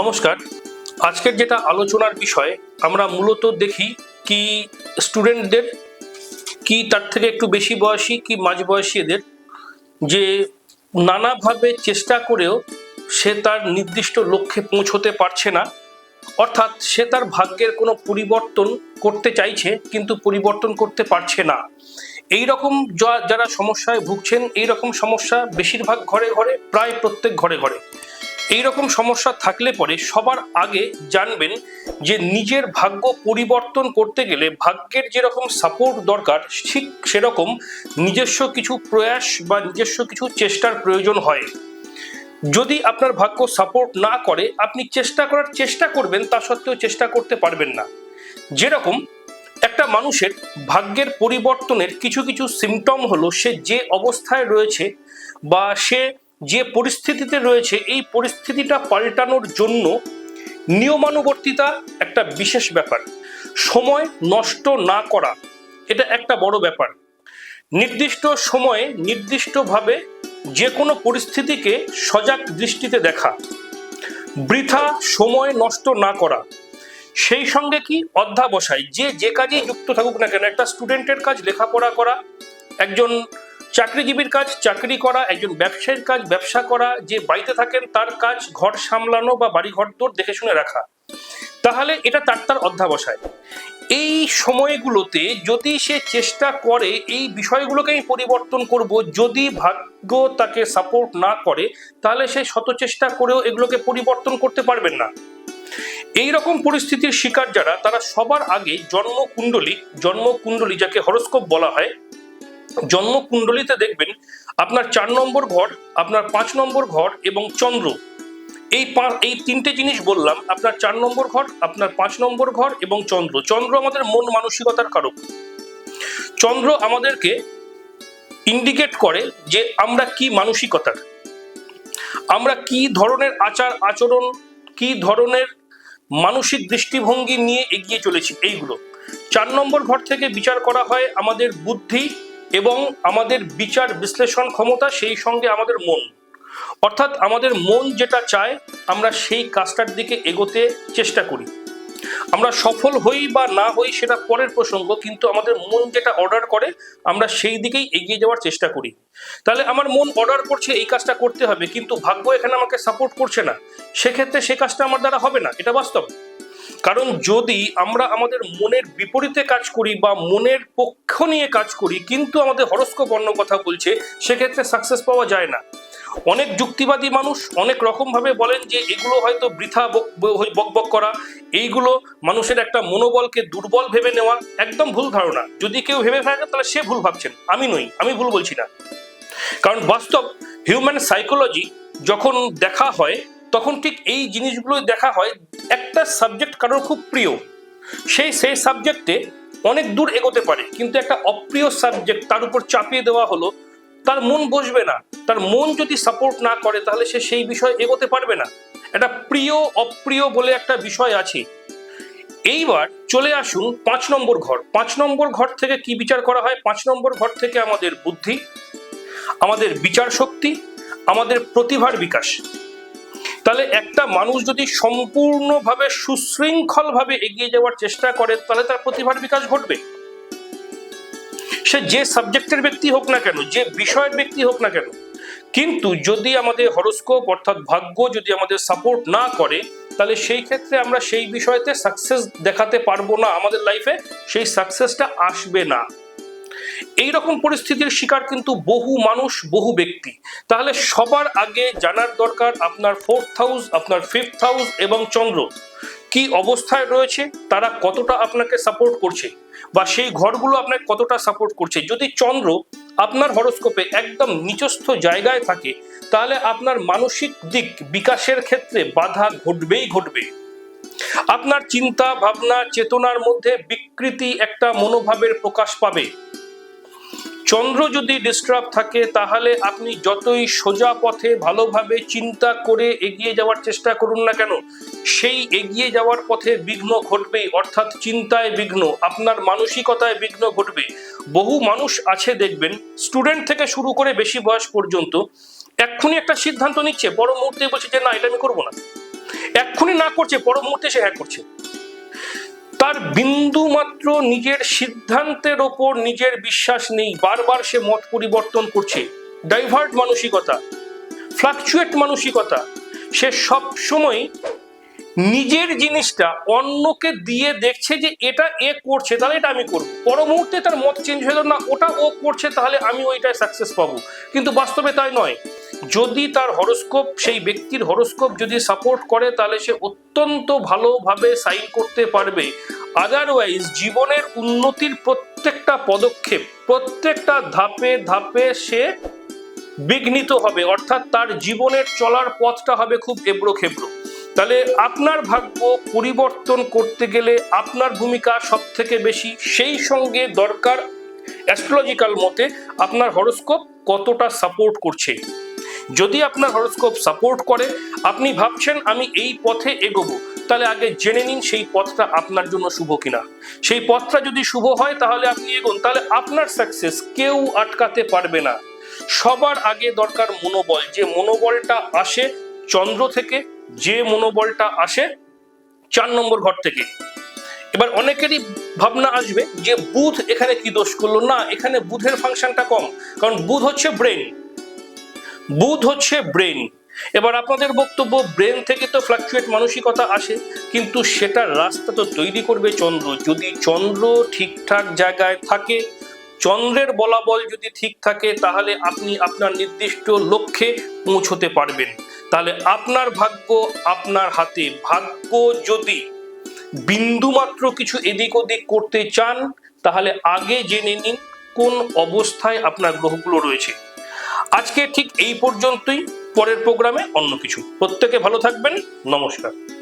নমস্কার। আজকের যেটা আলোচনার বিষয়, আমরা মূলত দেখি কি স্টুডেন্টদের কি তার থেকে একটু বেশি বয়সী, কি মাঝ বয়সী এদের, যে নানাভাবে চেষ্টা করেও সে তার নির্দিষ্ট লক্ষ্যে পৌঁছতে পারছে না। অর্থাৎ সে তার ভাগ্যের কোনো পরিবর্তন করতে চাইছে, কিন্তু পরিবর্তন করতে পারছে না। এই রকম যারা সমস্যায় ভুগছেন এই রকম সমস্যা বেশিরভাগ ঘরে ঘরে, প্রায় প্রত্যেক ঘরে ঘরে। এই রকম সমস্যা থাকলে পরে সবার আগে জানবেন যে নিজের ভাগ্য পরিবর্তন করতে গেলে ভাগ্যের যেরকম সাপোর্ট দরকার, ঠিক সেরকম নিজস্ব কিছু প্রয়াস বা নিজস্ব কিছু চেষ্টার প্রয়োজন হয়। যদি আপনার ভাগ্য সাপোর্ট না করে, আপনি চেষ্টা করার চেষ্টা করবেন, তা সত্ত্বেও চেষ্টা করতে পারবেন না। যেরকম একটা মানুষের ভাগ্যের পরিবর্তনের কিছু কিছু সিমটম হলো, সে যে অবস্থায় রয়েছে বা সে যে পরিস্থিতিতে রয়েছে, এই পরিস্থিতিটা পাল্টানোর জন্য নিয়মানুবর্তিতা একটা বিশেষ ব্যাপার। সময় নষ্ট না করা, এটা একটা বড় ব্যাপার। নির্দিষ্ট সময়ে নির্দিষ্টভাবে যে কোনো পরিস্থিতিকে সজাগ দৃষ্টিতে দেখা, বৃথা সময় নষ্ট না করা, সেই সঙ্গে কি অধ্যাবসায়, যে যে কাজেই যুক্ত থাকুক না কেন, একটা স্টুডেন্টের কাজ, লেখাপড়া করা, একজন চাকরিজীবীর কাজ, চাকরি করা, একজন ব্যবসায়ীর কাজ, ব্যবসা করা, যে বাড়িতে থাকেন তার কাজ, ঘর সামলানো বা বাড়ি ঘর দোর দেখে শুনে রাখা। তাহলে এটা তার তার অধ্যাবসায়। এই সময়গুলোতে যদি সে চেষ্টা করে, এই বিষয়গুলোকে আমি পরিবর্তন করব, যদি ভাগ্য তাকে সাপোর্ট না করে, তাহলে সে শত চেষ্টা করেও এগুলোকে পরিবর্তন করতে পারবেন না। এই রকম পরিস্থিতির শিকার যারা, তারা সবার আগে জন্মকুণ্ডলী জন্মকুণ্ডলী যাকে হরস্কোপ বলা হয় জন্মকুণ্ডলীতে দেখবেন আপনার চার নম্বর ঘর, আপনার পাঁচ নম্বর ঘর এবং চন্দ্র। এই পা- এই তিনটে জিনিস বললাম, আপনার চার নম্বর ঘর, আপনার পাঁচ নম্বর ঘর এবং চন্দ্র। চন্দ্র আমাদের মন মানসিকতার কারক। চন্দ্র আমাদেরকে ইন্ডিকেট করে যে আমরা কি মানসিকতার। আমরা কি ধরনের আচার, আচরণ, কি ধরনের মানসিক দৃষ্টিভঙ্গি নিয়ে এগিয়ে চলেছি, এইগুলো। চার নম্বর ঘর থেকে বিচার করা হয় আমাদের বুদ্ধি এবং আমাদের বিচার বিশ্লেষণ ক্ষমতা সেই সঙ্গে আমাদের মন। অর্থাৎ আমাদের মন যেটা চায়, আমরা সেই কাজটার দিকে এগোতে চেষ্টা করি। আমরা সফল হই বা না হই সেটা পরের প্রসঙ্গ, কিন্তু আমাদের মন যেটা অর্ডার করে, আমরা সেই দিকেই এগিয়ে যাওয়ার চেষ্টা করি। তাহলে আমার মন অর্ডার করছে এই কাজটা করতে হবে, কিন্তু ভাগ্য এখানে আমাকে সাপোর্ট করছে না। সেক্ষেত্রে সে কাজটা আমার দ্বারা হবে না, এটা বাস্তব। কারণ যদি আমরা আমাদের মনের বিপরীতে কাজ করি বা মনের পক্ষ নিয়ে কাজ করি, কিন্তু আমাদের হরস্কোপ অন্য কথা বলছে, সেক্ষেত্রে সাকসেস পাওয়া যায় না। অনেক যুক্তিবাদী মানুষ অনেক রকমভাবে বলেন যে, এগুলো হয়তো বৃথা বক- ব- বকবক করা, এইগুলো মানুষের একটা মনোবলকে দুর্বল ভেবে নেওয়া একদম ভুল ধারণা। যদি কেউ ভেবে থাকে, তাহলে সে ভুল ভাবছেন। আমি নই, আমি ভুল বলছি না। কারণ বাস্তব হিউম্যান সাইকোলজি যখন দেখা হয় তখন ঠিক এই জিনিসগুলো দেখা হয়, একটা সাবজেক্ট কারোর খুব প্রিয়, সেই সেই সাবজেক্টে অনেক দূর এগোতে পারে, কিন্তু একটা অপ্রিয় সাবজেক্ট তার উপর চাপিয়ে দেওয়া হলো, তার মন বসবে না, তার মন যদি সাপোর্ট না করে তাহলে সে সেই বিষয়ে এগোতে পারবে না। একটা প্রিয়, অপ্রিয় বলে একটা বিষয় আছে। এইবার চলে আসুন পাঁচ নম্বর ঘর। পাঁচ নম্বর ঘর থেকে কি বিচার করা হয়? পাঁচ নম্বর ঘর থেকে আমাদের বুদ্ধি, আমাদের বিচার শক্তি আমাদের প্রতিভার বিকাশ। তাহলে একটা মানুষ যদি সম্পূর্ণভাবে সুশৃঙ্খলভাবে এগিয়ে যাওয়ার চেষ্টা করে, তাহলে তার প্রতিভার বিকাশ ঘটবে। সে যে সাবজেক্টের ব্যক্তি হোক না কেন, যে বিষয়ের ব্যক্তি হোক না কেন, কিন্তু যদি আমাদের হরস্কোপ অর্থাৎ ভাগ্য যদি আমাদের সাপোর্ট না করে, তাহলে সেই ক্ষেত্রে আমরা সেই বিষয়তে সাকসেস দেখাতে পারব না। আমাদের লাইফে সেই সাকসেসটা আসবে না। এই রকম পরিস্থিতির শিকার কিন্তু বহু মানুষ, বহু ব্যক্তি। তাহলে সবার আগে জানার দরকার আপনার ফোর্থ হাউস আপনার ফিফথ হাউস এবং চন্দ্র। কি অবস্থায় রয়েছে, তারা কতটা আপনাকে সাপোর্ট করছে বা সেই ঘরগুলো আপনাকে কতটা সাপোর্ট করছে? যদি চন্দ্র আপনার হরস্কোপে একদম নিচস্থ জায়গায় থাকে, তাহলে আপনার মানসিক দিক বিকাশের ক্ষেত্রে বাধা ঘটবেই ঘটবে। আপনার চিন্তা, ভাবনা, চেতনার মধ্যে বিকৃতি একটা মনোভাবের প্রকাশ পাবে। চন্দ্র যদি ডিস্টার্ব থাকে, তাহলে আপনি যতই সোজা পথে ভালোভাবে চিন্তা করে এগিয়ে যাওয়ার চেষ্টা করুন না কেন, সেই এগিয়ে যাওয়ার পথে বিঘ্ন ঘটবেই অর্থাৎ চিন্তায় বিঘ্ন, আপনার মানসিকতায় বিঘ্ন ঘটবে। বহু মানুষ আছে, দেখবেন স্টুডেন্ট থেকে শুরু করে বেশি বয়স পর্যন্ত এক্ষুনি একটা সিদ্ধান্ত নিচ্ছে, বড় মুহূর্তে বলছে যে, না, এটা আমি করব না। এক্ষুনি না করছে পর মুহূর্তে সে হ্যাঁ করছে। তার বিন্দু মাত্র নিজের সিদ্ধান্তের ওপর নিজের বিশ্বাস নেই। বারবার সে মত পরিবর্তন করছে। ডাইভার্ট মানসিকতা ফ্লাকচুয়েট মানসিকতা। সে সব সময় নিজের জিনিসটা অন্যকে দিয়ে দেখছে যে এটা এ করছে, তাহলে এটা আমি করব। পর মুহূর্তে তার মত চেঞ্জ হয়ে গেল, না, ওটা ও করছে, তাহলে আমি ওইটায় সাকসেস পাবো। কিন্তু বাস্তবে তাই নয়। যদি তার হরোস্কোপ সেই ব্যক্তির হরোস্কোপ যদি সাপোর্ট করে, তাহলে সে অত্যন্ত ভালোভাবে সাইন করতে পারবে। আদারওয়াইজ জীবনের উন্নতির প্রত্যেকটা পদক্ষেপ, প্রত্যেকটা ধাপে ধাপে সে বিঘ্নিত হবে। অর্থাৎ তার জীবনের চলার পথটা হবে খুব এবড়ো খেবড়ো তাহলে আপনার ভাগ্য পরিবর্তন করতে গেলে আপনার ভূমিকা সব থেকে বেশি। সেই সঙ্গে দরকার অ্যাস্ট্রোলজিক্যাল মতে আপনার হরোস্কোপ কতটা সাপোর্ট করছে। যদি আপনার হরোস্কোপ সাপোর্ট করে, আপনি ভাবছেন, আমি এই পথে এগোবো। তাহলে আগে জেনে নিন সেই পথটা আপনার জন্য শুভ কিনা। সেই পথটা যদি শুভ হয় তাহলে আপনি এগোন, তাহলে আপনার সাকসেস কেউ আটকাতে পারবে না। সবার আগে দরকার মনোবল, যে মনোবলটা আসে চন্দ্র থেকে, যে মনোবলটা আসে চার নম্বর ঘর থেকে। এবার অনেকেরই ভাবনা আসবে যে বুধ এখানে কি দোষ করল? না, এখানে বুধের ফাংশনটা কম, কারণ বুধ হচ্ছে ব্রেন বুধ হচ্ছে ব্রেন এবার আপনাদের বক্তব্য ব্রেন থেকে তো ফ্লাকচুয়েট মানসিকতা আসে, কিন্তু সেটার রাস্তা তো তৈরি করবে চন্দ্র। যদি চন্দ্র ঠিকঠাক জায়গায় থাকে, চন্দ্রের বলাবল যদি ঠিক থাকে, তাহলে আপনি আপনার নির্দিষ্ট লক্ষ্যে পৌঁছতে পারবেন। তাহলে আপনার ভাগ্য আপনার হাতে। ভাগ্য যদি বিন্দুমাত্র কিছু এদিক ওদিক করতে চান, তাহলে আগে জেনে নিন কোন অবস্থায় আপনার গ্রহগুলো রয়েছে। আজকে ঠিক এই পর্যন্তই। পরের প্রোগ্রামে অন্য কিছু। প্রত্যেকে ভালো থাকবেন। নমস্কার।